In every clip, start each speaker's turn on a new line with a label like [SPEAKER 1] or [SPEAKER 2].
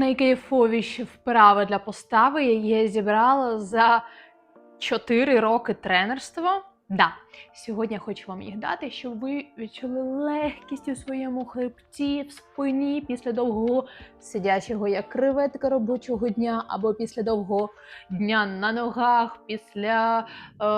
[SPEAKER 1] Найкайфовіші вправи для постави я зібрала за 4 роки тренерства. Да, сьогодні хочу вам їх дати, щоб ви відчули легкість у своєму хребті, в спині після довгого сидячого як креветка робочого дня, або після довгого дня на ногах, після е,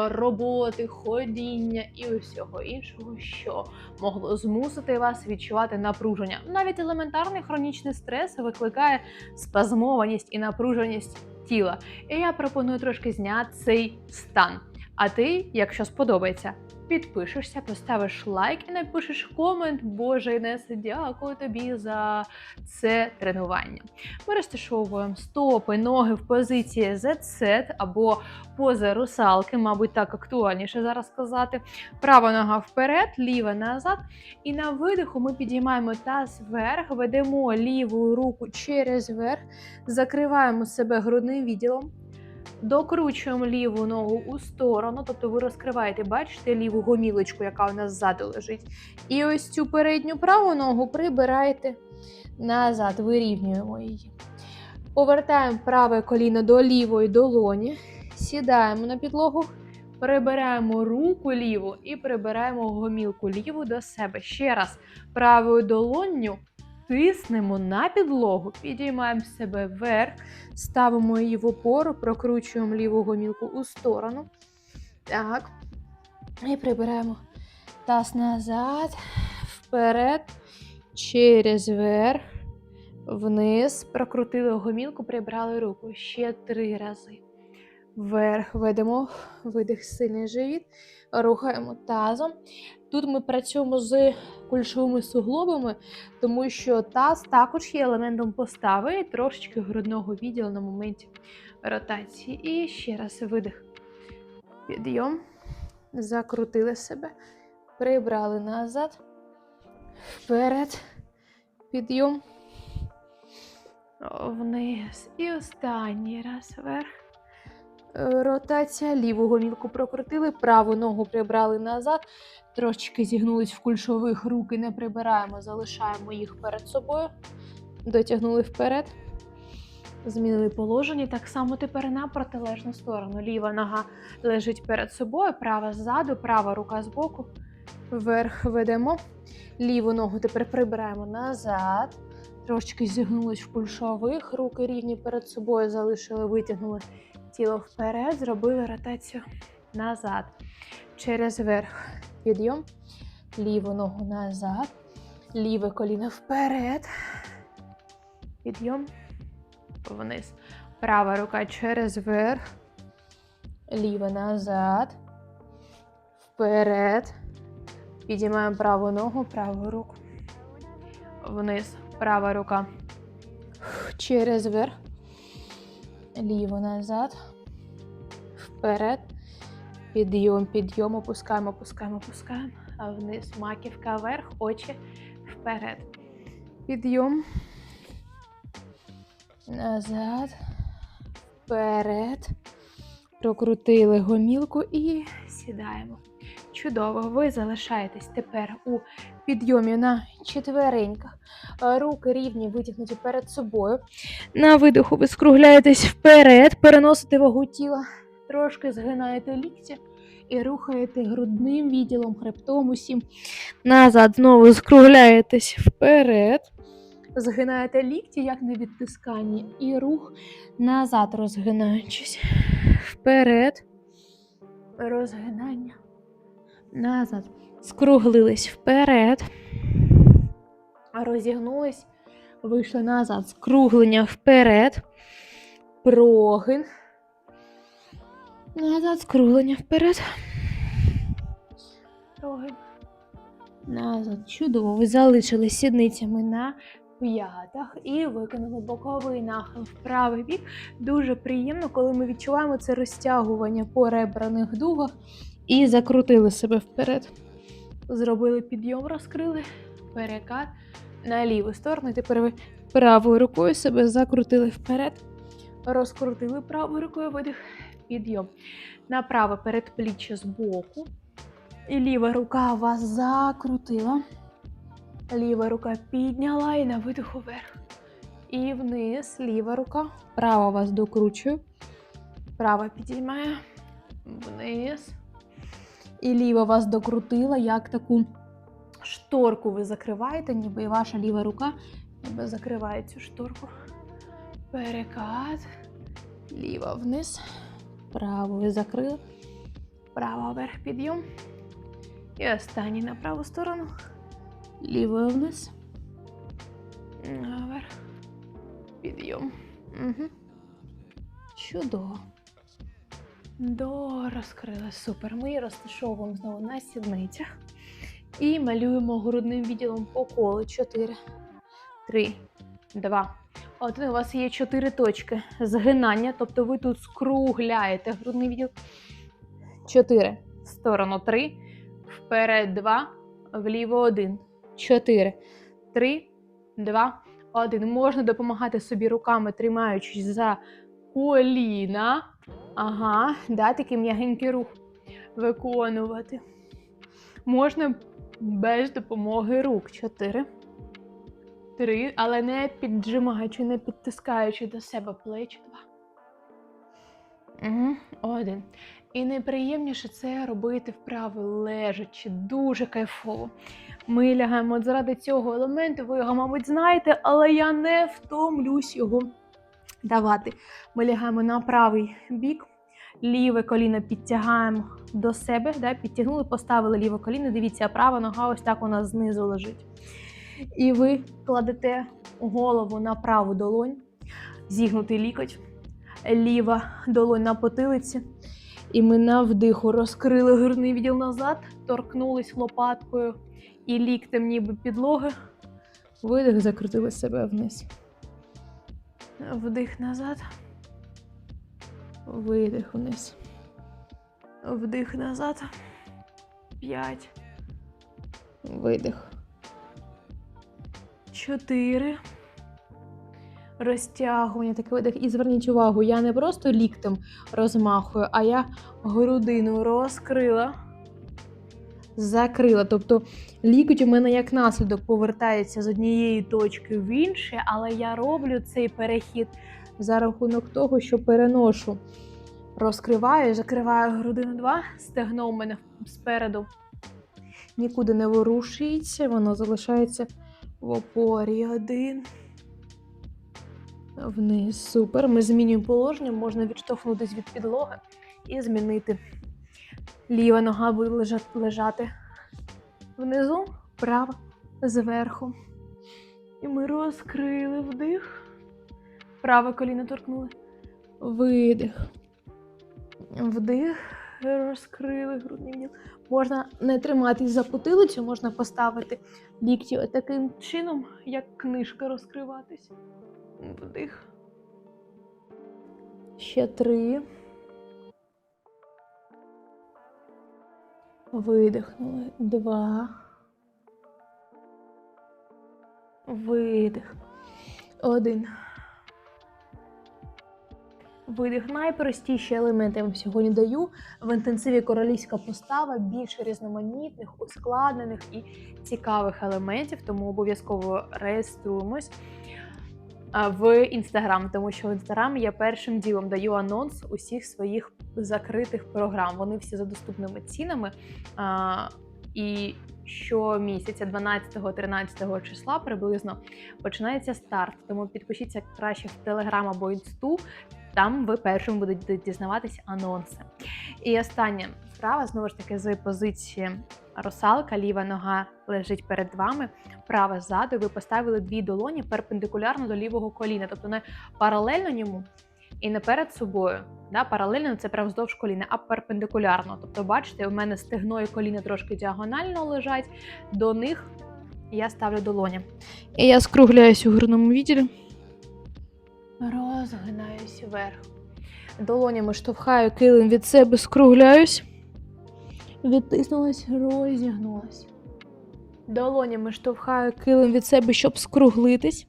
[SPEAKER 1] роботи, ходіння і усього іншого, що могло змусити вас відчувати напруження. Навіть елементарний хронічний стрес викликає спазмованість і напруженість тіла. І я пропоную трошки зняти цей стан. А ти, якщо сподобається, підпишешся, поставиш лайк і напишеш комент. Боже Інесе, дякую тобі за це тренування. Ми розташовуємо стопи, ноги в позиції Z-set або поза русалки, мабуть, так актуальніше зараз сказати. Права нога вперед, ліва назад. І на видиху ми підіймаємо таз вверх, ведемо ліву руку через верх, закриваємо себе грудним відділом. Докручуємо ліву ногу у сторону, тобто ви розкриваєте, бачите ліву гомілочку, яка у нас ззаду лежить. І ось цю передню праву ногу прибираєте назад, вирівнюємо її. Повертаємо праве коліно до лівої долоні, сідаємо на підлогу, прибираємо руку ліву і прибираємо гомілку ліву до себе. Ще раз правою долонню тиснемо на підлогу, підіймаємо себе вверх, ставимо її в опору, прокручуємо ліву гомілку у сторону. Так. І прибираємо таз назад, вперед, через верх, вниз. Прокрутили гомілку, прибрали руку. Ще три рази. Вверх ведемо, видих сильний живіт, рухаємо тазом. Тут ми працюємо з кульшовими суглобами, тому що таз також є елементом постави і трошечки грудного відділу на моменті ротації. І ще раз видих. Підйом. Закрутили себе. Прибрали назад. Вперед. Підйом. Вниз. І останній раз вверх. Е, Ротація. Ліву гомілку прокрутили, праву ногу прибрали назад. Трошечки зігнулись в кульшових, руки не прибираємо, залишаємо їх перед собою. Дотягнули вперед. Змінили положення. Так само тепер на протилежну сторону. Ліва нога лежить перед собою, права ззаду, права рука збоку. Вверх ведемо. Ліву ногу тепер прибираємо назад. Трошечки зігнулись в кульшових, руки рівні перед собою залишили, витягнули тіло вперед, зробили ротацію назад. Через верх. Підйом. Ліву ногу назад. Ліве коліно вперед. Підйом. Вниз. Права рука через верх. Ліва назад. Вперед. Підіймаємо праву ногу, праву руку. Вниз. Права рука. Через верх. Ліво назад. Вперед. Підйом, підйом, опускаємо, опускаємо, опускаємо. А вниз маківка вверх, очі вперед. Підйом. Назад. Вперед. Прокрутили гомілку і сідаємо. Чудово, ви залишаєтесь тепер у підйомі на четвереньках. Е, Руки рівні витягнуті перед собою. На видиху ви скругляєтесь вперед, переносите вагу тіла, трошки згинаєте лікті і рухаєте грудним відділом, хребтом усім. Назад знову скругляєтесь вперед. Згинаєте лікті, як на відтисканні, і рух назад розгинаючись. Вперед. Розгинання. Назад. Скруглились вперед. Розігнулись. Вийшли назад. Скруглення вперед. Прогин. Назад. Скруглення вперед. Прогин. Назад. Чудово. Ви залишили сідницями на п'ятах і виконали боковий нахил в правий бік. Дуже приємно, коли ми відчуваємо це розтягування по ребраних дугах і закрутили себе вперед. Зробили підйом, розкрили, перекат на ліву сторону. І Тепер ви правою рукою себе закрутили вперед, розкрутили правою рукою видих, підйом. На праве передпліччя з боку. І ліва рука вас закрутила. Ліва рука підняла і на видиху вверх. І вниз, ліва рука. Права вас докручую. Права підіймає. Вниз. І ліва вас докрутила, як таку шторку ви закриваєте, ніби і ваша ліва рука ніби закриває цю шторку. Перекат. Ліва вниз. Правою закрили. Права вверх підйом. І останній на праву сторону. Лівою вниз. Наверх. Підйом. Угу. Чудово. До розкрили. Супер. Ми її розташовуємо знову на сідницях. І малюємо грудним відділом по колу. 4, 3, 2, один. У вас є 4 точки згинання, тобто ви тут скругляєте грудний відділ. 4. В сторону 3. Вперед 2. Вліво 1. 4. 3, 2, 1. Можна допомагати собі руками, тримаючись за коліна. Ага, да, такий м'ягенький рух виконувати. Можна без допомоги рук. 4. 3, але не піджимаючи, не підтискаючи до себе плечі. 2. Угу, один. І найприємніше це робити вправи лежачи. Дуже кайфово. Ми лягаємо от заради цього елементу, ви його, мабуть, знаєте, але я не втомлюсь його давати. Ми лягаємо на правий бік, ліве коліно підтягаємо до себе, да, підтягнули, поставили ліве коліно. Дивіться, права нога ось так у нас знизу лежить. І ви кладете голову на праву долонь, зігнутий лікоть, ліва долонь на потилиці. І ми на вдиху розкрили грудний відділ назад, торкнулись лопаткою і ліктем ніби підлоги. Видих, закрутили себе вниз. Вдих назад. Видих вниз. Вдих назад. П'ять. Видих. Чотири. Розтягування, такий видих. І зверніть увагу, я не просто ліктем розмахую, а я грудину розкрила, закрила. Тобто лікоть у мене як наслідок повертається з однієї точки в інше, але я роблю цей перехід за рахунок того, що переношу. Розкриваю, закриваю грудину 2, стегно у мене спереду нікуди не ворушується, воно залишається в опорі. Один. Вниз. Супер. Ми змінюємо положення, можна відштовхнутися від підлоги і змінити. Ліва нога буде лежати, внизу, права зверху. І ми розкрили вдих. Праве коліно торкнули. Видих. Вдих. Розкрили грудний відділ. Можна не триматись за потилицю, можна поставити лікті таким чином, як книжка розкриватись. Вдих. Ще три. Видихнули. Два. Видих. Один. Видих. Найпростіші елементи я вам сьогодні даю. В інтенсиві королівська постава більше різноманітних, ускладнених і цікавих елементів, тому обов'язково реєструємось в інстаграм, тому що в інстаграмі я першим ділом даю анонс усіх своїх закритих програм. Вони всі за доступними цінами. І щомісяця, 12-13 числа приблизно починається старт. Тому підпишіться краще в Телеграм або інсту. Там ви першим будете дізнаватися анонси. І остання вправа, знову ж таки, з позиції русалка, ліва нога лежить перед вами, права ззаду. Ви поставили дві долоні перпендикулярно до лівого коліна, тобто не паралельно ньому і не перед собою. Да, Паралельно це прямо вздовж коліна, а перпендикулярно. Тобто, бачите, у мене стегно і коліна трошки діагонально лежать, до них я ставлю долоні. І я скругляюсь у грудному відділі. Розгинаюсь вверх. Долонями штовхаю килим від себе, скругляюсь. Відтиснулась, розігнулась. Долонями штовхаю килим від себе, щоб скруглитись.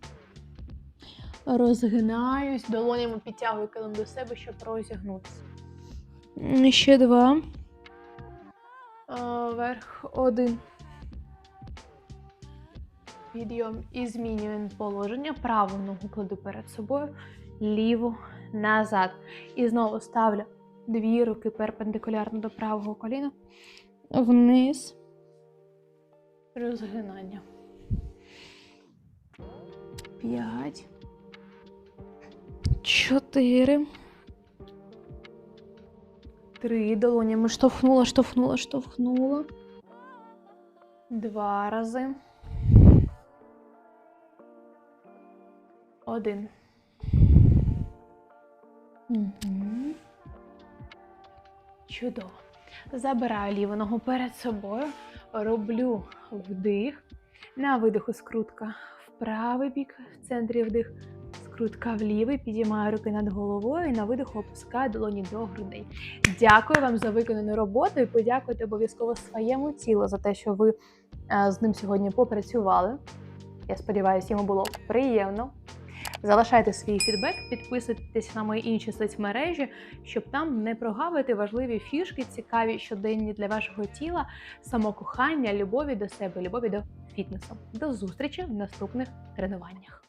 [SPEAKER 1] Розгинаюсь, долонями підтягую килим до себе, щоб розігнутися. Ще два. А, Вверх один. підйом і змінюємо положення. Праву ногу кладу перед собою, ліву назад. І знову ставлю дві руки перпендикулярно до правого коліна. Вниз. Розгинання. П'ять. Чотири. Три. Долонями штовхнула, штовхнула, штовхнула. Два рази. Один. Угу. Чудово. Забираю ліву ногу перед собою. Роблю вдих. На видиху скрутка в правий бік, в центрі вдих, скрутка в. Підіймаю руки над головою і на видиху опускаю долоні до грудей. Дякую вам за виконану роботу і подякуйте обов'язково своєму тілу за те, що ви е, з ним сьогодні попрацювали. Я сподіваюся, йому було приємно. Залишайте свій фідбек, підписуйтесь на мої інші соцмережі, щоб там не прогавити важливі фішки, цікаві щоденні для вашого тіла, самокохання, любові до себе, любові до фітнесу. До зустрічі в наступних тренуваннях.